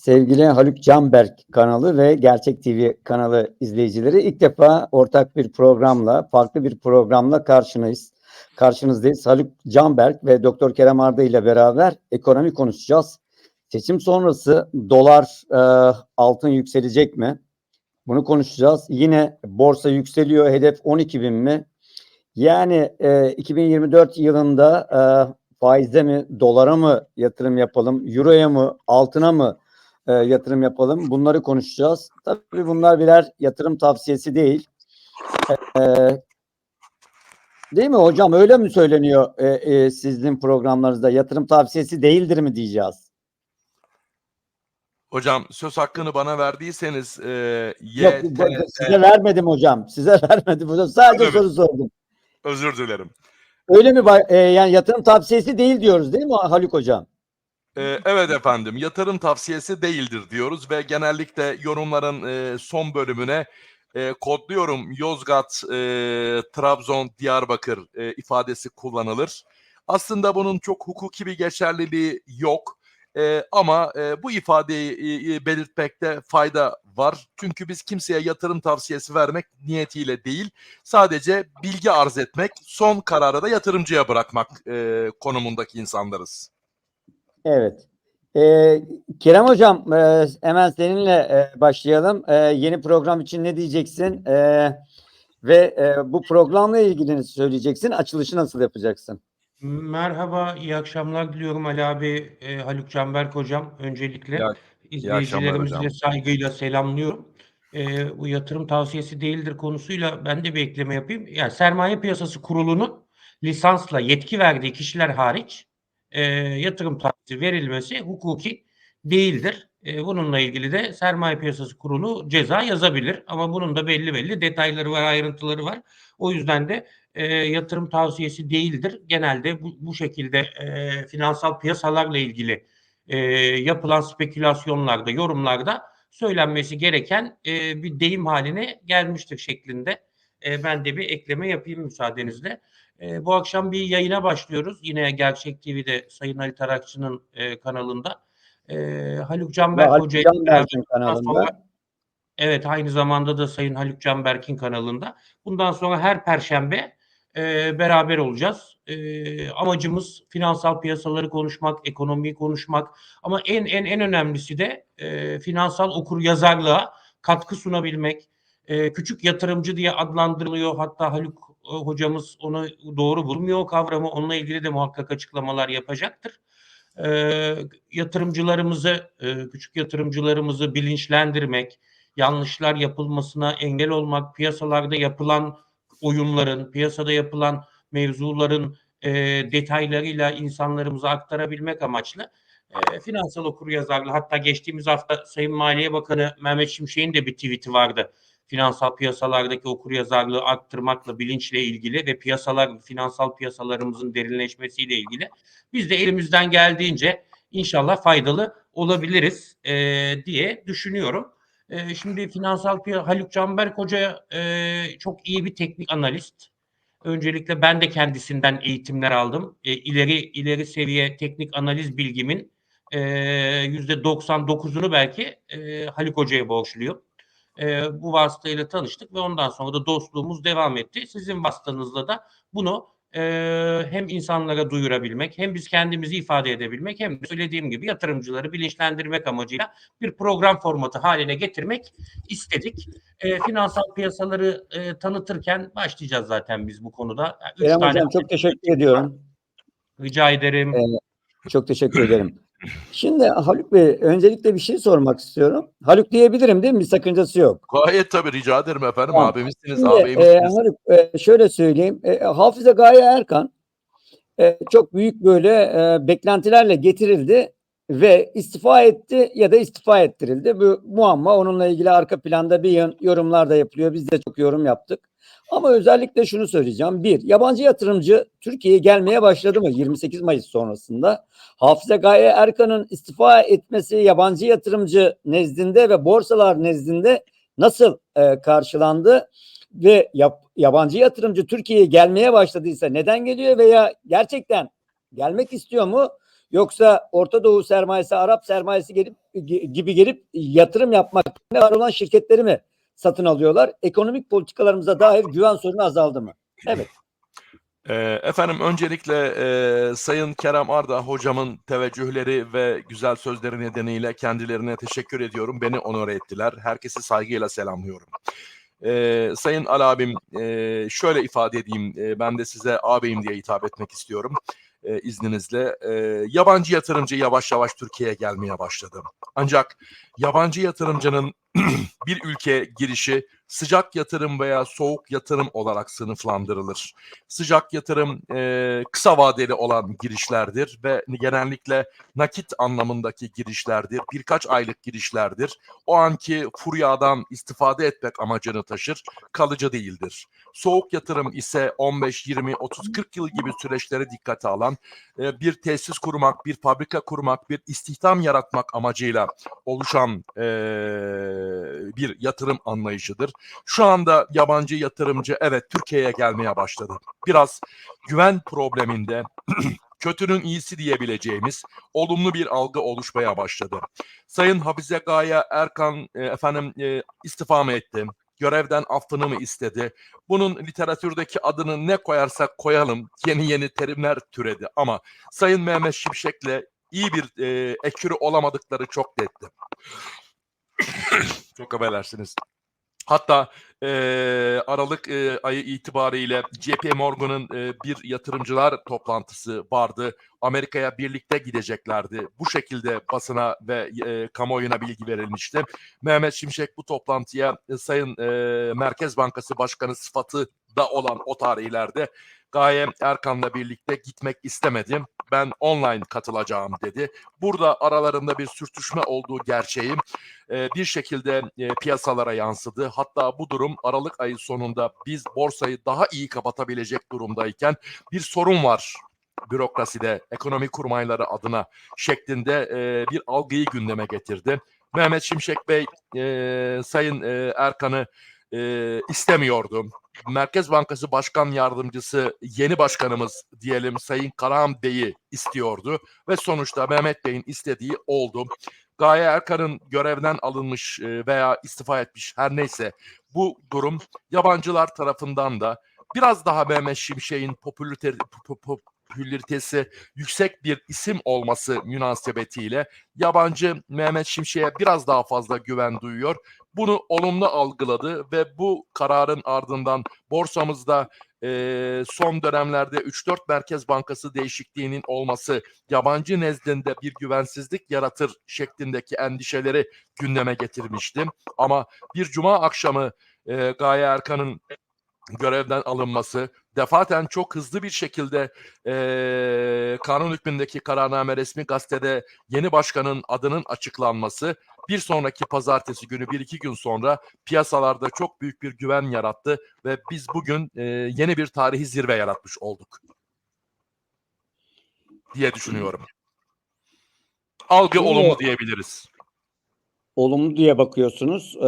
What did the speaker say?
Sevgili Haluk Canberk kanalı ve Gerçek TV kanalı izleyicileri ilk defa ortak bir programla, farklı bir programla karşınız, karşınızdayız. Haluk Canberk ve Doktor Kerem Arda ile beraber ekonomi konuşacağız. Seçim sonrası dolar, e, altın yükselecek mi? Bunu konuşacağız. Yine borsa yükseliyor. Hedef 12 bin mi? Yani e, 2024 yılında e, faizde mi, dolara mı yatırım yapalım, euroya mı, altına mı e, yatırım yapalım? Bunları konuşacağız. Tabii bunlar birer yatırım tavsiyesi değil. E, değil mi hocam? Öyle mi söyleniyor e, e, sizin programlarınızda? Yatırım tavsiyesi değildir mi diyeceğiz? Hocam söz hakkını bana verdiyseniz e, Yok, YTNT bu- size vermedim hocam. Size vermedim hocam. Sadece Öyle mi? soru sordum. özür dilerim. Öyle mi? e, yani yatırım tavsiyesi değil diyoruz değil mi Haluk hocam? E, evet efendim yatırım tavsiyesi değildir diyoruz ve genellikle yorumların e, son bölümüne e, kodluyorum Yozgat, e, Trabzon, Diyarbakır e, ifadesi kullanılır. Aslında bunun çok hukuki bir geçerliliği yok. Ama bu ifadeyi belirtmekte fayda var. Çünkü biz kimseye yatırım tavsiyesi vermek niyetiyle değil, sadece bilgi arz etmek, son kararı da yatırımcıya bırakmak konumundaki insanlarız. Evet. Ee, Kerem Hocam e, hemen seninle e, başlayalım. E, yeni program için ne diyeceksin? E, ve e, bu programla ilgili ne söyleyeceksin? Açılışı nasıl yapacaksın? Merhaba, iyi akşamlar diliyorum Ali abi, e, Haluk Canberk hocam. Öncelikle ak- izleyicilerimizi saygıyla selamlıyorum. E, bu yatırım tavsiyesi değildir konusuyla ben de bir ekleme yapayım. Yani Sermaye Piyasası Kurulu'nun lisansla yetki verdiği kişiler hariç e, yatırım tavsiyesi verilmesi hukuki değildir. E, bununla ilgili de Sermaye Piyasası Kurulu ceza yazabilir ama bunun da belli belli detayları var, ayrıntıları var. O yüzden de e, yatırım tavsiyesi değildir. Genelde bu, bu şekilde e, finansal piyasalarla ilgili e, yapılan spekülasyonlarda, yorumlarda söylenmesi gereken e, bir deyim haline gelmiştir şeklinde. E, ben de bir ekleme yapayım müsaadenizle. E, bu akşam bir yayına başlıyoruz. Yine Gerçek TV'de Sayın Ali Tarakçı'nın e, kanalında. E, Haluk Canberk Haluk Hoca ile beraber Canberk'in bundan kanalında. sonra- Evet aynı zamanda da Sayın Haluk Canberk'in kanalında. Bundan sonra her perşembe e, beraber olacağız. E, amacımız finansal piyasaları konuşmak, ekonomiyi konuşmak ama en en en önemlisi de e, finansal okur yazarlığa katkı sunabilmek. E, küçük yatırımcı diye adlandırılıyor. Hatta Haluk hocamız onu doğru bulmuyor o kavramı. Onunla ilgili de muhakkak açıklamalar yapacaktır. E, yatırımcılarımızı, e, küçük yatırımcılarımızı bilinçlendirmek, yanlışlar yapılmasına engel olmak, piyasalarda yapılan oyunların, piyasada yapılan mevzuların e, detaylarıyla insanlarımıza aktarabilmek amaçlı e, finansal okuryazarlığı hatta geçtiğimiz hafta Sayın Maliye Bakanı Mehmet Şimşek'in de bir tweet'i vardı. Finansal piyasalardaki okuryazarlığı arttırmakla, bilinçle ilgili ve piyasalar, finansal piyasalarımızın derinleşmesiyle ilgili. Biz de elimizden geldiğince inşallah faydalı olabiliriz e, diye düşünüyorum. E, şimdi finansal piyasa Haluk Canberk Hoca e, çok iyi bir teknik analist. Öncelikle ben de kendisinden eğitimler aldım. E, ileri ileri seviye teknik analiz bilgimin e, yüzde 99'unu belki e, Haluk Hoca'ya borçluyum. E, bu vasıtayla tanıştık ve ondan sonra da dostluğumuz devam etti. Sizin vasıtanızla da bunu e, hem insanlara duyurabilmek, hem biz kendimizi ifade edebilmek, hem de söylediğim gibi yatırımcıları bilinçlendirmek amacıyla bir program formatı haline getirmek istedik. E, finansal piyasaları e, tanıtırken başlayacağız zaten biz bu konuda. Yani Kerem tane Hocam çok teşekkür ediyorum. rica ederim. Evet. Çok teşekkür ederim. Şimdi Haluk Bey öncelikle bir şey sormak istiyorum. Haluk diyebilirim değil mi? Bir sakıncası yok. Gayet tabii rica ederim efendim. Tamam. Abimizsiniz, Şimdi, e, ağabeyimizsiniz. Haluk e, şöyle söyleyeyim. E, Hafıza Gaye Erkan e, çok büyük böyle e, beklentilerle getirildi ve istifa etti ya da istifa ettirildi. Bu muamma onunla ilgili arka planda bir yorumlar da yapılıyor. Biz de çok yorum yaptık. Ama özellikle şunu söyleyeceğim. Bir, yabancı yatırımcı Türkiye'ye gelmeye başladı mı 28 Mayıs sonrasında? Hafıza Gaye Erkan'ın istifa etmesi yabancı yatırımcı nezdinde ve borsalar nezdinde nasıl e, karşılandı? Ve yap, yabancı yatırımcı Türkiye'ye gelmeye başladıysa neden geliyor veya gerçekten gelmek istiyor mu? Yoksa Orta Doğu sermayesi, Arap sermayesi gelip gibi gelip yatırım yapmak var olan şirketleri mi satın alıyorlar? Ekonomik politikalarımıza dair güven sorunu azaldı mı? Evet. Ee, Efendim öncelikle e, Sayın Kerem Arda hocamın teveccühleri ve güzel sözleri nedeniyle kendilerine teşekkür ediyorum. Beni onore ettiler. Herkesi saygıyla selamlıyorum. Ee, Sayın Ali abim e, şöyle ifade edeyim. E, ben de size ağabeyim diye hitap etmek istiyorum. E, izninizle. E, yabancı yatırımcı yavaş yavaş Türkiye'ye gelmeye başladı. Ancak yabancı yatırımcının bir ülkeye girişi sıcak yatırım veya soğuk yatırım olarak sınıflandırılır. Sıcak yatırım e, kısa vadeli olan girişlerdir ve genellikle nakit anlamındaki girişlerdir. Birkaç aylık girişlerdir. O anki furyadan istifade etmek amacını taşır, kalıcı değildir. Soğuk yatırım ise 15, 20, 30, 40 yıl gibi süreçleri dikkate alan e, bir tesis kurmak, bir fabrika kurmak, bir istihdam yaratmak amacıyla oluşan e, bir yatırım anlayışıdır. Şu anda yabancı yatırımcı evet Türkiye'ye gelmeye başladı. Biraz güven probleminde kötünün iyisi diyebileceğimiz olumlu bir algı oluşmaya başladı. Sayın Hafize Gaye Erkan e, efendim e, istifa mı etti? Görevden affını mı istedi? Bunun literatürdeki adını ne koyarsak koyalım yeni yeni terimler türedi ama Sayın Mehmet Şimşek'le iyi bir e, ekürü olamadıkları çok netti. çok affedersiniz. Hatta e, Aralık e, ayı itibariyle JP Morgan'ın e, bir yatırımcılar toplantısı vardı. Amerika'ya birlikte gideceklerdi. Bu şekilde basına ve e, kamuoyuna bilgi verilmişti. Mehmet Şimşek bu toplantıya e, Sayın e, Merkez Bankası Başkanı sıfatı da olan o tarihlerde Gaye Erkan'la birlikte gitmek istemedim. Ben online katılacağım dedi. Burada aralarında bir sürtüşme olduğu gerçeği e, bir şekilde e, piyasalara yansıdı. Hatta bu durum Aralık ayı sonunda biz borsayı daha iyi kapatabilecek durumdayken bir sorun var bürokraside ekonomi kurmayları adına şeklinde e, bir algıyı gündeme getirdi. Mehmet Şimşek Bey e, Sayın e, Erkan'ı e, istemiyordu. Merkez Bankası Başkan Yardımcısı yeni başkanımız diyelim Sayın Karahan Bey'i istiyordu ve sonuçta Mehmet Bey'in istediği oldu. Gaye Erkan'ın görevden alınmış veya istifa etmiş her neyse bu durum yabancılar tarafından da biraz daha Mehmet Şimşek'in popülarite, popülaritesi yüksek bir isim olması münasebetiyle yabancı Mehmet Şimşek'e biraz daha fazla güven duyuyor. Bunu olumlu algıladı ve bu kararın ardından borsamızda e, son dönemlerde 3-4 Merkez Bankası değişikliğinin olması yabancı nezdinde bir güvensizlik yaratır şeklindeki endişeleri gündeme getirmiştim. Ama bir cuma akşamı e, Gaye Erkan'ın görevden alınması, defaten çok hızlı bir şekilde e, kanun hükmündeki kararname resmi gazetede yeni başkanın adının açıklanması bir sonraki pazartesi günü bir iki gün sonra piyasalarda çok büyük bir güven yarattı ve biz bugün e, yeni bir tarihi zirve yaratmış olduk diye düşünüyorum. Algı olumlu diyebiliriz. Olumlu diye bakıyorsunuz. Ee,